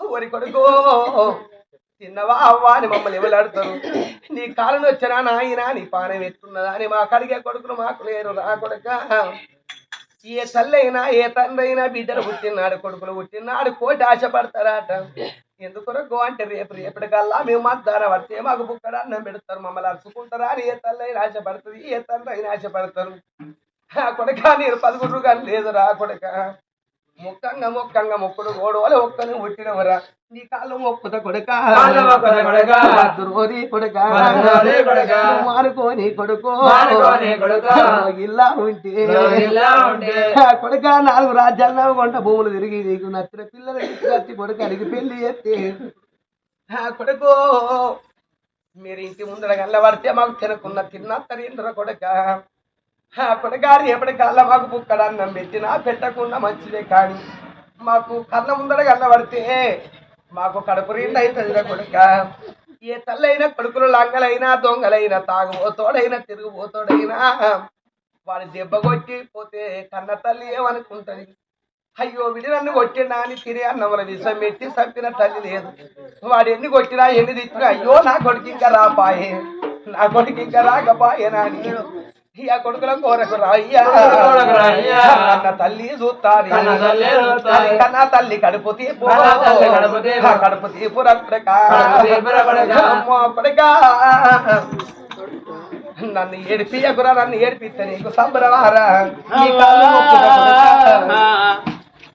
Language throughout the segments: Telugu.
ఒరి కొడుకో తిన్నవా అవ్వా అని మమ్మల్ని ఎవలాడుతారు? నీ కాలం వచ్చినా నాయనా? నీ పానం ఎత్తున్నదా అని మా కడిగే కొడుకులు మాకు లేరు. రా కొడుక. ఏ తల్లైనా ఏ తండ్రి అయినా బిడ్డలు పుట్టినాడు కొడుకులు పుట్టినాడు కోటి ఆశపడతారట. ఎందుకు అంటే రేపు రేపటికల్లా మేము మధ్యాహ్నం పడితే మాకు బుక్కడ అన్నం పెడతారు. మమ్మల్ని అరుచుకుంటారా? అని ఏ తల్లి ఆశపడుతుంది ఏ తండ్రి అయినా ఆశపడతారు. ఆ కొడక నేను పదకొండు కానీ లేదు రా కొడక. ముక్కంగా ముక్కంగా మొక్కుడు గోడవలే ఒక్కని పుట్టినవరా నీ కాళ్ళు మొక్కుత కొడక? కాళ్ళు మొక్కుత కొడకా. కొడక? మారుకోని కొడకా. కొడుకో? కొడుకా. ఇలా ఉంటే. కొడుక నాలుగు రాజ్యాలు కొంట భూములు తిరిగి నీకు నచ్చిన పిల్లలు నచ్చి కొడుకానికి పెళ్ళి చేస్తే. ఆ కొడుకో మీరు ఇంటి ముందర గల్ల పడితే మాకు తినకున్న తిన్నా తరిండ్ర కొడక. ఆ కొడగారు ఎప్పటికల్లా మాకు బుక్కడ పెట్టినా పెట్టకుండా మంచిదే కానీ మాకు కళ్ళ ముందర గల్ల పడితే మాకు కడుపు రెండు అవుతుంది కొడుక. ఏ తల్లైనా కొడుకులు లంగలైనా దొంగలైనా తాగుబోతోడైనా తిరుగుబోతోడైనా వాడి దెబ్బ కొట్టి పోతే కన్న తల్లి ఏమనుకుంటది? అయ్యో విడి నన్ను కొట్టినా అని తిరిగి అన్నముల విషం పెట్టి చంపిన తల్లి లేదు. వాడు ఎన్ని కొట్టినా ఎన్ని తిట్టినా అయ్యో నా కొడుకు ఇంకా రాపాయే. నా కొడుకు ఇంకా రాకపాయేనా నాని ఇక కొడుకుల కోరకు రాయ్యా. తల్లి చూస్తాని కన్న తల్లి కడుపు తీపు కడుపు తీపు. ఆ రప్పుడకా. నన్ను ఏడిపియకురా నన్ను ఏడిపిస్తే నీకు సంబరవారా.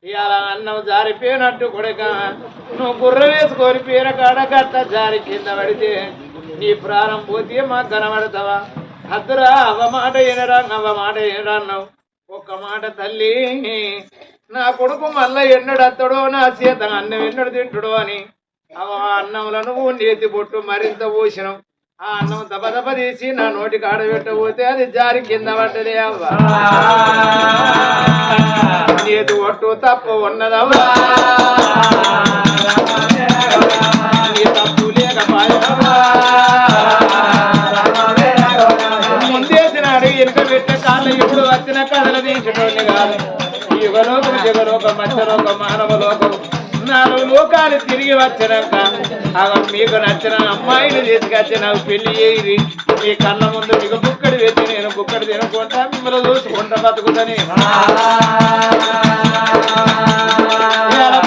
ఇవాళ అన్నం జారిపోయినట్టు కొడుక. నువ్వు గుర్ర వేసుకొని పీర కాడ గట్ట జారి కింద పడితే నీ ప్రాణం పోతే మాకు కనబడతావా? అద్దరా అవ మాట వినరా అవ మాట వినరా అన్నావు. ఒక్క మాట తల్లి నా కొడుకు మళ్ళా ఎన్నడత్తడో నా సీత అన్నం ఎన్నడు తింటుడో అని. అవ అన్నంలో నువ్వు నేతి బొట్టు మరింత పోసినావు. ఆ అన్నం దబ దబ తీసి నా నోటికి ఆడబెట్టబోతే అది జారి కింద పడ్డదే అవ్వ. నీదు ఒట్టు తప్పు ఉన్నదవ్వా. ఇప్పుడు వచ్చిన కథలు తీసేటోని కాదు. యుగలోకం జగలోకం మధ్యలోకం మానవలోకం నాలుగు లోకాలు తిరిగి వచ్చినాక అవి మీకు నచ్చిన అమ్మాయిని తీసుకొచ్చి నాకు పెళ్ళి చేయి. మీ కళ్ళ ముందు మీకు బుక్కడి పెట్టి నేను బుక్కడి తినుకుంటా మిమ్మల్ని చూసుకుంటా బతుకుదని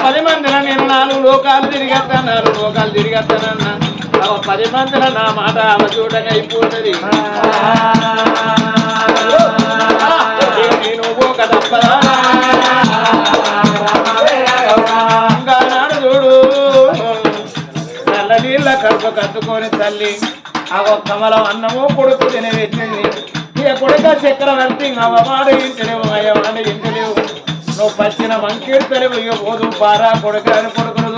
పది మందిన నేను నాలుగు లోకాలు తిరిగేస్తాను నాలుగు లోకాలు తిరిగేస్తానన్నా పది మందిన నా మాట అవ చూడగా అయిపోతుంది. నీళ్ళ కడుపు కట్టుకొని తల్లి ఆ ఒక్క కమలం అన్నము కొడుకు తినే పెట్టింది. ఇక కొడుక చక్రవర్తి అవమాడు ఇంటలేవు అయ్యవాడు ఇంటలేవు నువ్వు పచ్చిన మంకీర్తలేవు ఇక పోదు పారా కొడుకు అని కొడుకును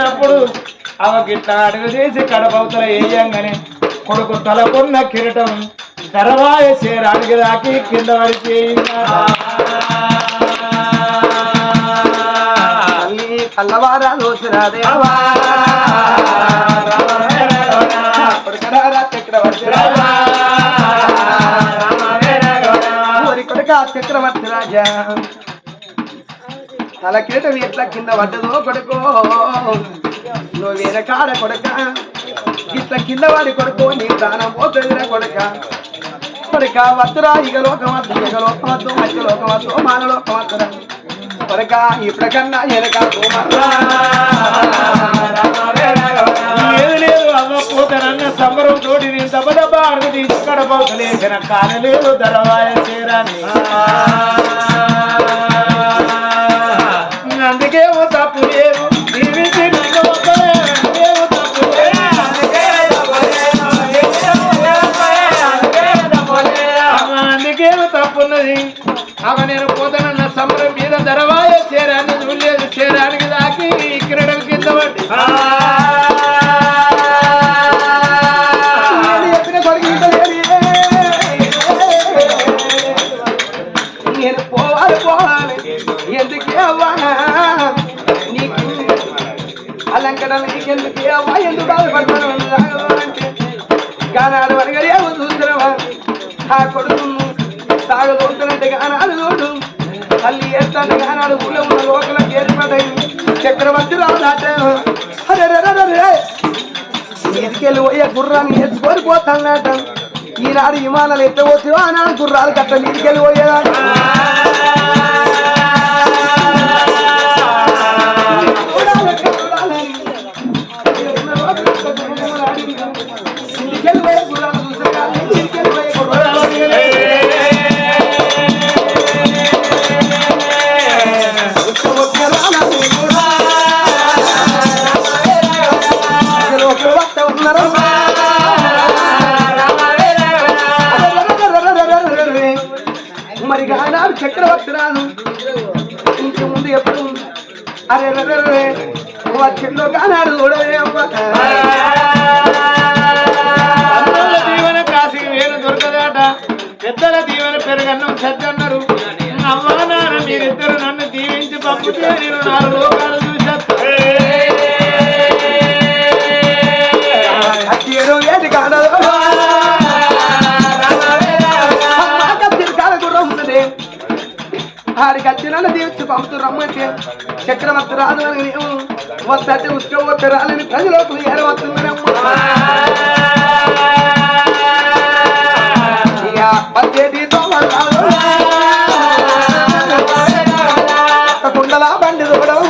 కాడికి వచ్చినప్పుడు అవ గిట్ల అడుగు చేసి కడపవుతల వేయంగానే కొడుకు తలకున్న కిరీటం దరవాయ చేరాడికి దాకి కింద పడితే తల్లి కల్లవారా దోసిరాదేవా కొడుకరారా చక్రవర్తి రాజా తల కిరటం ఎట్లా కింద పడ్డదో కొడుకో. నువ్వు వెనకాడ కొడక ఇట్లా కింద వాడి కొడుకో నీ దానం పోతుందిరా కొడక. కొడక వద్దురా ఇక లోకవద్దు ఇక లోకవద్దు మధ్య లోకవద్దు మాన లోకవద్దురా కొడక ఇప్పటికన్నా వెనక లేదు పోతానన్న సంబరం తోటి నేను దెబ్బ దెబ్బ అడుగు తీసి కానలేదు ధరవాయ చేరాని అలంకరణ నీకెందుకే ఎందుకు బాధపడతాను గానాడు అనగడే చూసినవా ఆ కొడుకును సాగదోడుతున్నట్టు గానాడు చూడు తల్లి ఏస్తాను గానాడు ఊళ్ళో ఉన్న లోకలకు ఏర్పడై చక్రవర్తి రాదాట అరే రే పోయే గుర్రాన్ని ఎత్తుకొని పోతాడట ఈనాడు విమానాలు ఎత్తవచ్చు ఆనాడు గుర్రాలు కట్ట మీదికెళ్ళి పోయేదా ఆడికి వచ్చిన దీవించి పంపుతూ రమ్మంటే చక్రవర్తి రాదు అని నేను వస్తే ఉత్సవం వస్తే రాలని ప్రజలకు ఏరవస్తున్నారమ్మా ఇక వచ్చేది తోమలు రాదు. ఒక్క కుండల బండి దూడం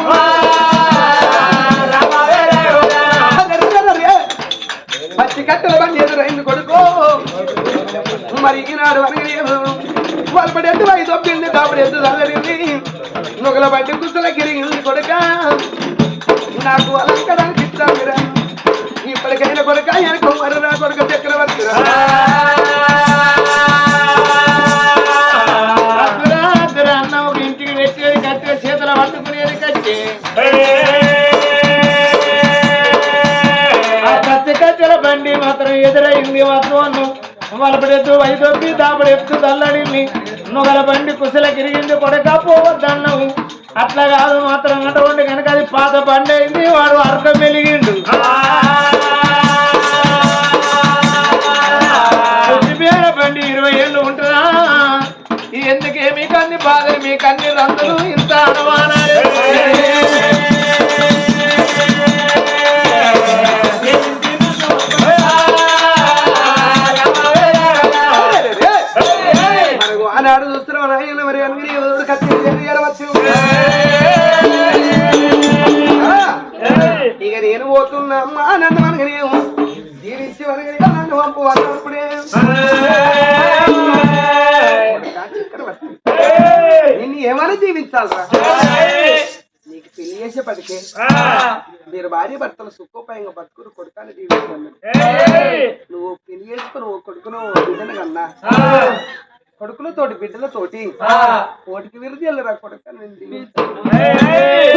పచ్చి కట్టెల బండి ఎదురైంది కొడుకో మరి ఈనాడు అనగా వాళ్ళు పడి ఎద్దు ఐదు దొబ్బింది దాపుడు ఎద్దు చల్లరింది నుగల బండి కుసల గిరిగింది కొడుక. నాకు అలంకడానికి ఇస్తామిరా ఇప్పటికైనా కొడుక వెనక మరరా కొడుక చక్రవర్తి అద్దురా అద్దురా అన్న ఒక ఇంటికి పెట్టేది కత్తి చేతుల పట్టుకునేది కత్తి ఆ బండి మాత్రం ఎదురైంది వలపడెత్తు వైదొప్పి దాపడెత్తు తల్లడింది నుగల బండి కుసల గిరిగింది కొడక పోవద్దన్నావు. అట్లా కాదు మాత్రం అటువంటి కనుక అది పాత బండి అయింది వాడు అర్థం వెలిగిండు పేర బండి ఇరవై ఏళ్ళు ఉంటుందా? ఈ ఎందుకే మీకు అన్ని బాధలు మీకు అన్ని మరి అన్ని కత్తి ఇక నేను పోతున్నా అమ్మా నన్ను నేను దీవించి మనకి నన్ను పంపు అన్నప్పుడే నిన్ను ఏమైనా జీవించాలరా? నీకు పెళ్ళి చేసేపటికే మీరు భార్య భర్తలు సుఖోపాయంగా బతుకురు కొడుకాన్ని జీవించాను. నువ్వు పెళ్ళి చేసుకుని కొడుకును బిడ్డను కన్నా కొడుకులతోటి బిడ్డలతోటి కోటికి విరుది వెళ్ళరా కొడుక.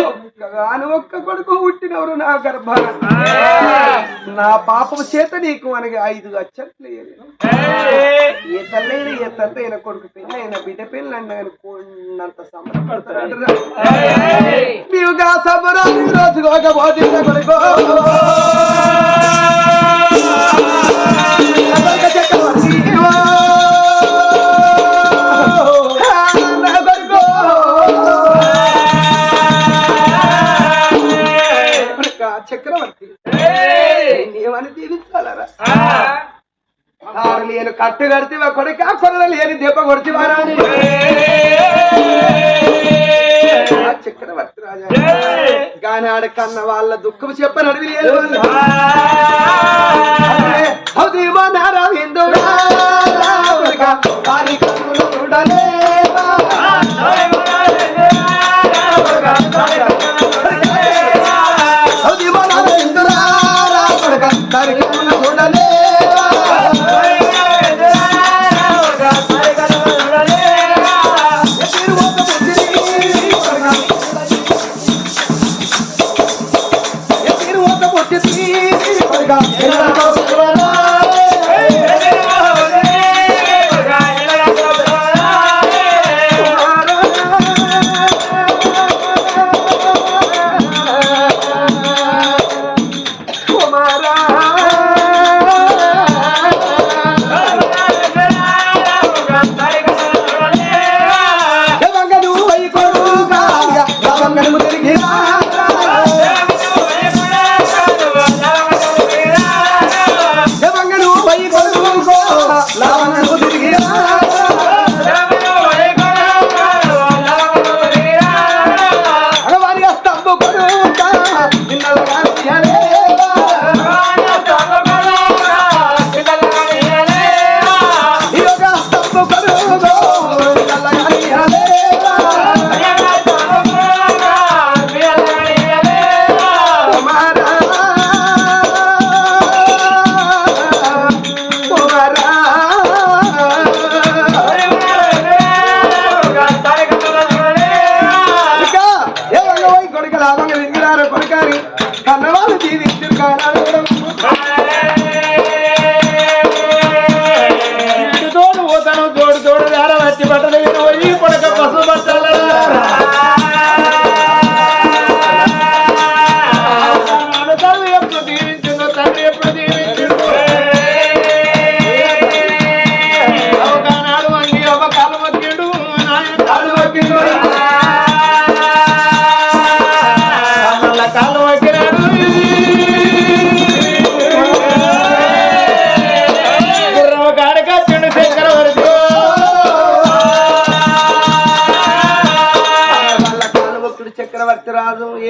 ఒక్కగాను ఒక్క కొడుకు పుట్టినవరు నా గర్భాన. నా పాపం చేత నీకు మనకి ఐదు అచ్చట్లు. ఏ తల్లైన ఏ తల్లి అయిన కొడుకు పెళ్ళి అయిన బిడ్డ పెళ్ళి అన్న కొన్నంత సంబరపడతాడు నీవుగా సంబరాన్ని రోజుకోకపోతే కొడుకో. అదొక చక్రవర్తి. నా ఏమని దీవించాలరా ఆరు లేని కట్టు కడితే కొడుక కొనలు లేని దెబ్బ కొడితే చక్రవర్తి రాజా. గాని ఆడ కన్న వాళ్ళ దుఃఖం చెప్పని అడవి లేదు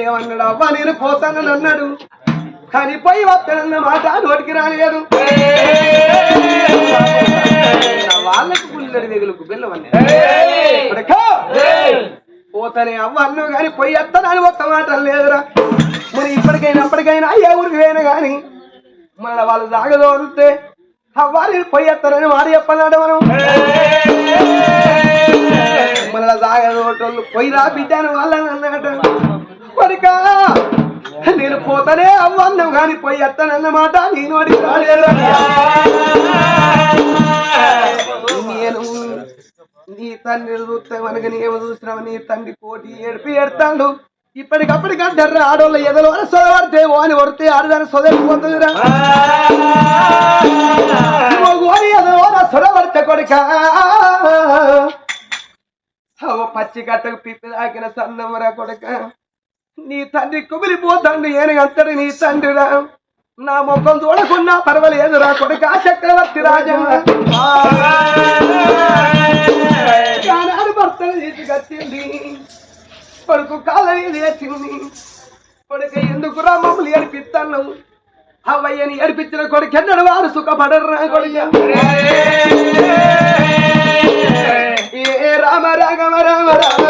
ఏమన్నాడు? అవ్వ నేను పోతానని అన్నాడు. కానీ పోయి వస్తానన్న మాట నోటికి రాలేదు. వాళ్ళకి పుల్లడి వెగులకు బెల్లవన్నీ పోతానే అవ్వ అన్నావు కానీ పోయి వస్తానని ఒక్క మాట లేదురా మరి ఇప్పటికైనా అప్పటికైనా ఏ ఊరికి పోయినా కానీ మన వాళ్ళు సాగదోరితే అవ్వ నేను పోయి వస్తానని మాట చెప్పన్నాడు మనం. మన సాగదోటోళ్ళు పోయి రా బిడ్డాను వాళ్ళని అన్నాడు కొడుక నేను పోతానే అవ్వ కానీ పోయి వస్తానన్నమాట నేను అడిగి రాలేదు నేను నీ తండ్రి చూస్తే మనకి నీవు చూసినావు నీ తండ్రి కోటి ఏడిపి ఎడతాడు ఇప్పటికప్పటికంటే అంటారు ఎదలు ఎదలో సొదవడితే ఓని కొడితే ఆడదాని సొదలిపోతుందిరా ఓని ఎదలో సొదవడితే కొడుక. పచ్చి గట్టకు పిప్పి దాకిన సన్నమరా కొడుక. నీ తండ్రి కుమిలిపోతాడు ఏనుగంతడు నీ తండ్రిరా. నా ముఖం చూడకున్నా పర్వాలేదురా కొడుక చక్రవర్తి రాజా. ఆనాడు భర్తను తీసుకొచ్చింది కొడుకు కాళ్ళ మీద వేసింది. కొడుకు ఎందుకు రా మమ్మల్ని ఏడిపిస్తాను? అవ్వయ్యని ఏడిపించిన కొడుకు ఎన్నడు వారు సుఖపడరు రా కొడుక. ఏ రామ రామ రామ రామ.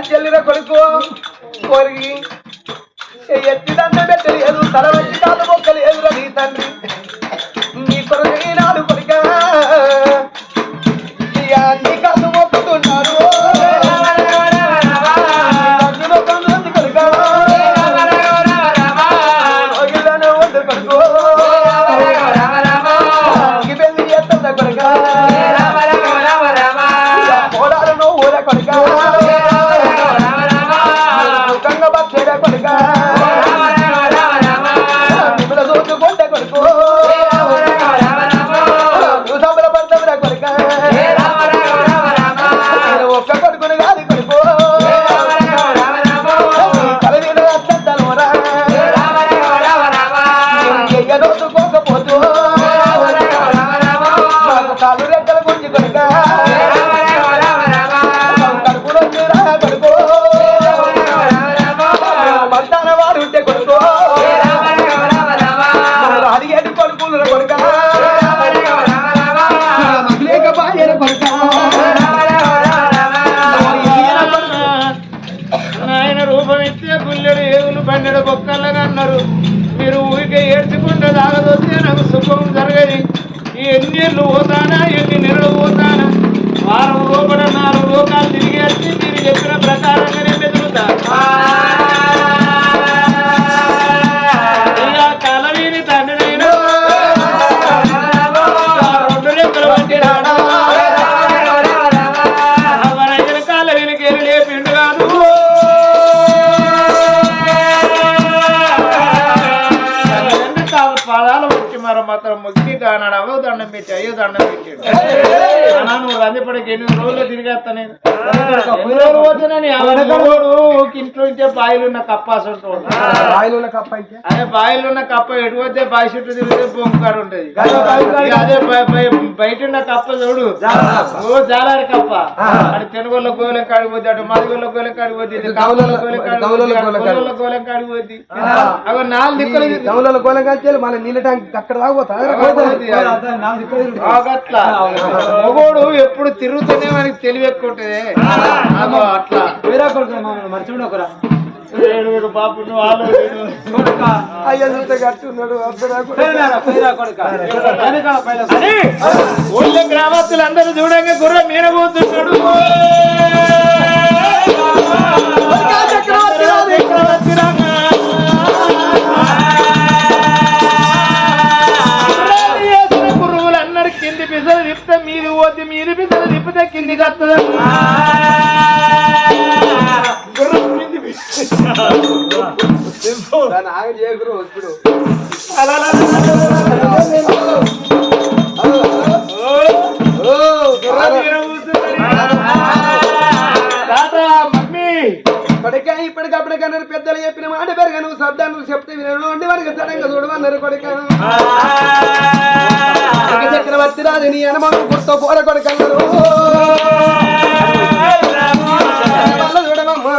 కాంచెల్లిన కొడుకు కొరిగి. ఎత్తి దండ పెట్టలేదు తల వచ్చి కాలు మొక్కలు ఎదురు నీ తండ్రి. నీ కొరకు ఈనాడు కొడుక. ఇయ్యా నీ కాలు మొక్కుతున్నారు తండ్రి కొడుక. దండం పెట్టాడు. అన్నా నువ్వు రందిపడికి ఎన్ని రోజులు తిరిగేస్తా నేను? ఎన్ని రోజులు పోతున్నాను అవడగోడు ఇంట్లో ఉంటే బాయిలు ఉన్న కప్ప అసలు ఆయిల్ ఉన్న కప్ప అయితే? అదే బాయిలో ఉన్న కప్ప ఎటు పోతే బాయి చుట్టూ తిరిగితే బొంకాడు ఉంటది. అదే బయ- బయ- బయట ఉన్న కప్ప చూడు. ఓ జాలారి కప్ప. అటు తెనుగోళ్ళ గోలెం కాడిపోద్ది అటు మదిగోళ్ళ గోలెం కాడిపోద్ది గౌలలో కాడిపోద్ది గోలెం కాడిపోద్ది అవి నాలుగు దిక్కులు గోళం కాల్చేయాలి మన నీళ్ళ ట్యాంక్ అక్కడ తాగుతా ఆగట్ల మొగోడు ఎప్పుడు తిరుగుతూనే మనకి తెలివి ఎక్కువ ఉంటది. అగో అట్లా. ఉన్నాడు అర్ధరాకు అని ఊళ్ళో గ్రామస్తులందరూ చూడంగా గుర్ర మీద పోతే మీది పిసలు తిప్పితే కింది ఇప్పుడు కొడుక ఇప్పటికప్పటికన్నా పెద్దలు చెప్పిన మాట పెరగ నువ్వు శబ్దా నువ్వు చెప్తే వినను వంటి వరకు సడన్గా చూడమన్నారు కొడుక. ఇక చక్రవర్తి రాజు నీ అనుమానం గుర్తు పోర కొడుకన్నారు వల్ల చూడమమ్మా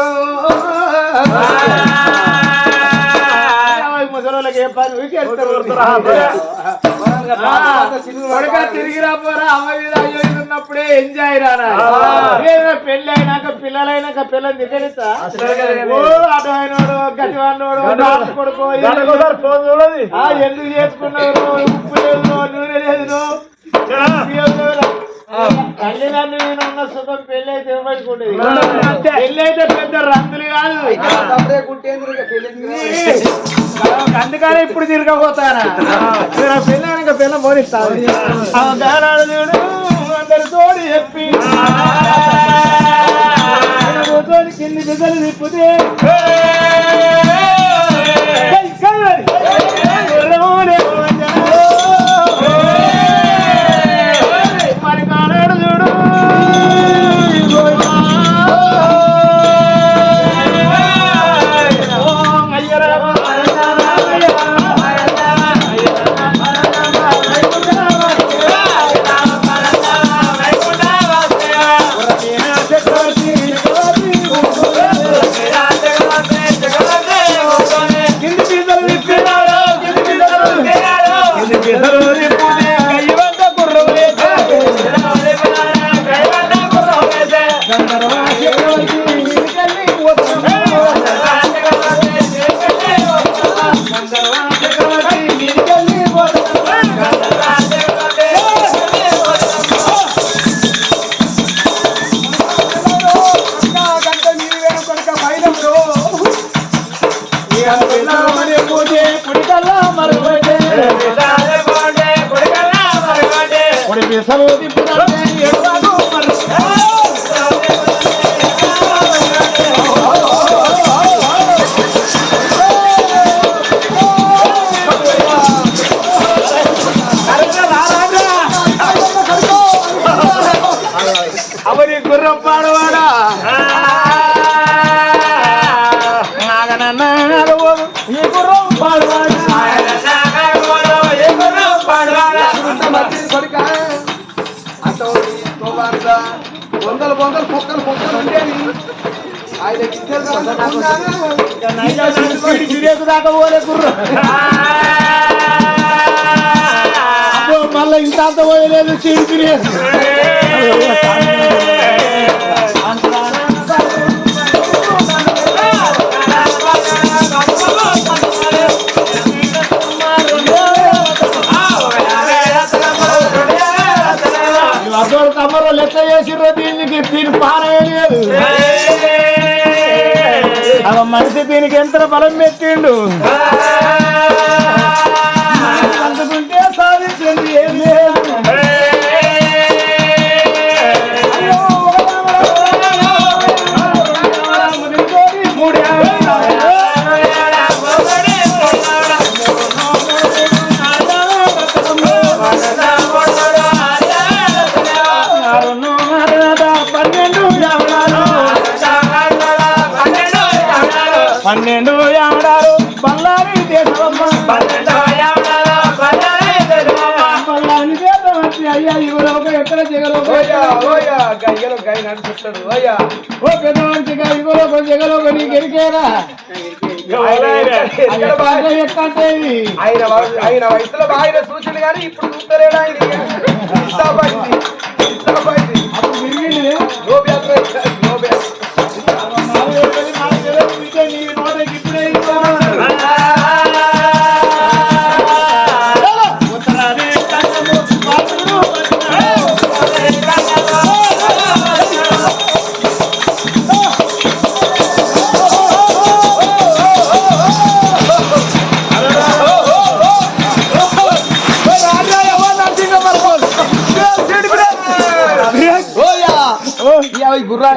ముసలోళ్ళకి ఏ పని? ఊరికేస్తారు. కొడుక తిరిగి రాపోరా అమ్మ ఉన్నప్పుడే ఎంజాయ్ రానా పెళ్ళి అయినాక పిల్లలైనాక పిల్లలు దిగడిస్తా ఎందుకు చేసుకున్నారు? ఉప్పు లేదు నూనె లేదు. తల్లిదండ్రులు నేను ఉన్న సుఖం పెళ్ళి అయితే పెళ్ళి పెద్ద రంగులు కాదు అందుకనే ఇప్పుడు తిరగబోతానా ఆ పెళ్ళి పిల్ల అందరు తోడు చెప్పి కింది బిడ్డలు తిప్పుతే దాకా పోలే అబ్బో మళ్ళీ ఇంత అంత పోయలేదు చీడి మనిషి బలం పెట్టిండు. పన్నెండు ఏడారు బల్లారి దేశమ్మ పన్నెండో అయ్యా ఎక్కడ జగలోక గయ్యలో గై నడుచుతాడు ఓ జగలోక ఆయన ఆయన వయసులో కానీ ఇప్పుడు చూస్తలేడు ఆయన. ఇస్తాబాయింది ఇస్తాబాయింది అప్పుడు విరిగింది.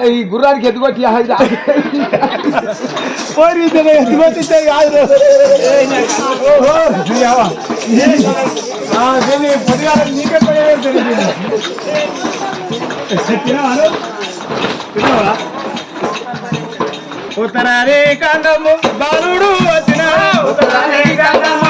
ఈ గుర్రా ఈ గుర్రానికి ఎదుగొచ్చి పోయి ఇద్దరు ఎత్తుకొచ్చితే కాదు. పొద్దుగాల నీకే పోయేది తెలియదు. తినవాను? తినవా? ఉత్తరాది కాండము బాలుడు వచ్చిన ఉత్తరాది కాండము